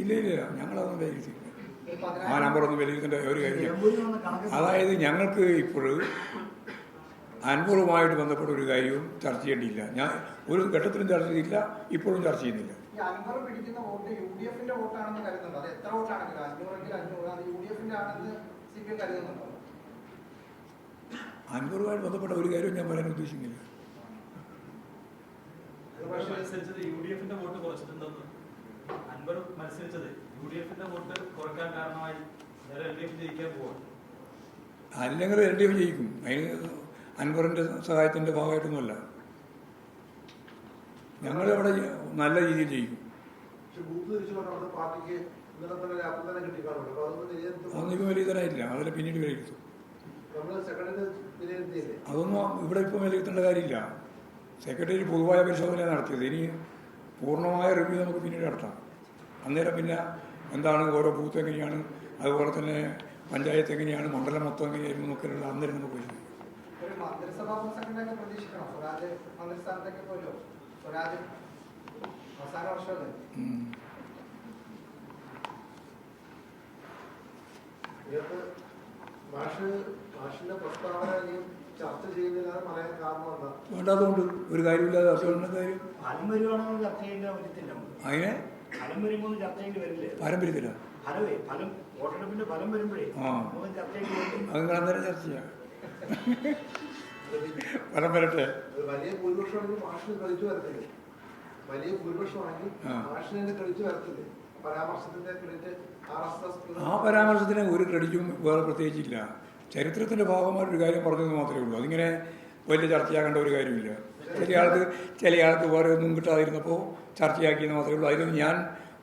ഇല്ല ഇല്ല ഇല്ല. ഞങ്ങളതൊന്നും വിലയിരുത്തിയില്ല ആ നമ്പർ നമ്പറൊന്നും വിലയിരുത്തേണ്ട ഒരു കാര്യം അതായത് ഞങ്ങൾക്ക് ഇപ്പോൾ അൻപറുമായിട്ട് ബന്ധപ്പെട്ട ഒരു കാര്യവും ചർച്ച ചെയ്യേണ്ടിയില്ല. ഞാൻ ഒരു ഘട്ടത്തിലും ചർച്ച ചെയ്തില്ല ഇപ്പോഴും ചർച്ച ചെയ്യുന്നില്ല. അൻപറുമായിട്ട് ബന്ധപ്പെട്ട ഒരു കാര്യവും ഞാൻ പറയാൻ ഉദ്ദേശിക്കുന്നില്ല. പക്ഷേ മത്സരിച്ചത് യു ഡി എഫിന്റെ വോട്ട് കുറച്ചിട്ടുണ്ടെന്ന് അൻവർ മത്സരിച്ചത് യു ഡി എഫിന്റെ വോട്ട് കുറയ്ക്കാൻ കാരണമായി നേരെ എൽ ഡി എഫ് ജയിക്കാൻ പോവാണ് അല്ലെങ്കിൽ എൽ ഡി എഫ് ജയിക്കും. അതിന് അൻവറിന്റെ സഹായത്തിന്റെ ഭാഗമായിട്ടൊന്നുമല്ല. ഞങ്ങളിവിടെ നല്ല രീതിയിൽ ജയിക്കും. അതൊന്നും വിലയിരുത്താനായില്ല അതിൽ പിന്നീട് വിലയിരുത്തും. അതൊന്നും ഇവിടെ ഇപ്പം വിലയിരുത്തേണ്ട കാര്യമില്ല. സെക്രട്ടറി പൊതുവായ പരിശോധന നടത്തിയത്. ഇനി പൂർണമായ റിവ്യൂ നമുക്ക് പിന്നീട് നടത്താം. അന്നേരം പിന്നെ എന്താണ് ഓരോ ബൂത്ത് എങ്ങനെയാണ്? അതുപോലെ തന്നെ പഞ്ചായത്ത് എങ്ങനെയാണ്? മണ്ഡലം മൊത്തം എങ്ങനെയായിരുന്നു എന്നൊക്കെയുള്ള അന്നേരം നമുക്ക് ഇനിയും ചർച്ച പറയാൻ കാരണം എന്താ? വേണ്ടാത്തതുകൊണ്ട് ഒരു കാര്യമില്ലാതെ കാര്യം? നമുക്ക്. അതിനെ ഫലം ഫലം ഫലം വരുമ്പോഴേ ആ. ചർച്ച ചെയ്യേണ്ടി വരും അത് അന്നേരം ചർച്ച ചെയ്യാം വരം വരട്ടെ. വലിയ ഭൂരിപക്ഷമാണെങ്കിൽ മാഷിന് കളിച്ചു വരത്തില്ലേ? വലിയ ഭൂരിപക്ഷമാണെങ്കിൽ. മാഷിനെ കളിച്ചു വരത്തില്ലേ? ആ പരാമർശത്തിന് ഒരു ക്രെഡിറ്റും വേറെ പ്രത്യേകിച്ചില്ല. ചരിത്രത്തിന്റെ ഭാഗമായിട്ടൊരു കാര്യം പറഞ്ഞത് മാത്രമേ ഉള്ളൂ. അതിങ്ങനെ വലിയ ചർച്ചയാക്കേണ്ട ഒരു കാര്യമില്ല. ചില ആൾക്ക് ചില ആൾക്ക് വേറെ ഒന്നും കിട്ടാതിരുന്നപ്പോൾ ചർച്ചയാക്കിയെന്ന് മാത്രമേ ഉള്ളൂ. അതിലൊന്നും ഞാൻ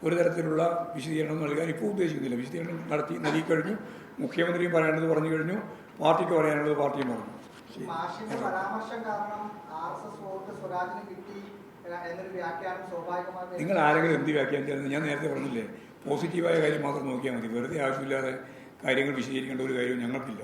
ഒരു തരത്തിലുള്ള വിശദീകരണം നൽകാൻ ഇപ്പോൾ ഉദ്ദേശിക്കുന്നില്ല. വിശദീകരണം നടത്തി നൽകി കഴിഞ്ഞു. മുഖ്യമന്ത്രിയും പറയേണ്ടത് പറഞ്ഞു കഴിഞ്ഞു. പാർട്ടിക്ക് പറയാനുള്ളത് പാർട്ടിയും പറഞ്ഞു. നിങ്ങൾ ആരെങ്കിലും എന്ത് വ്യാഖ്യാനം ചെയ്യുന്നത് ഞാൻ നേരത്തെ പറഞ്ഞില്ലേ പോസിറ്റീവായ കാര്യം മാത്രം നോക്കിയാൽ മതി. വെറുതെ ആവശ്യമില്ലാതെ കാര്യങ്ങൾ വിശദീകരിക്കേണ്ട ഒരു കാര്യവും ഞങ്ങൾക്കില്ല.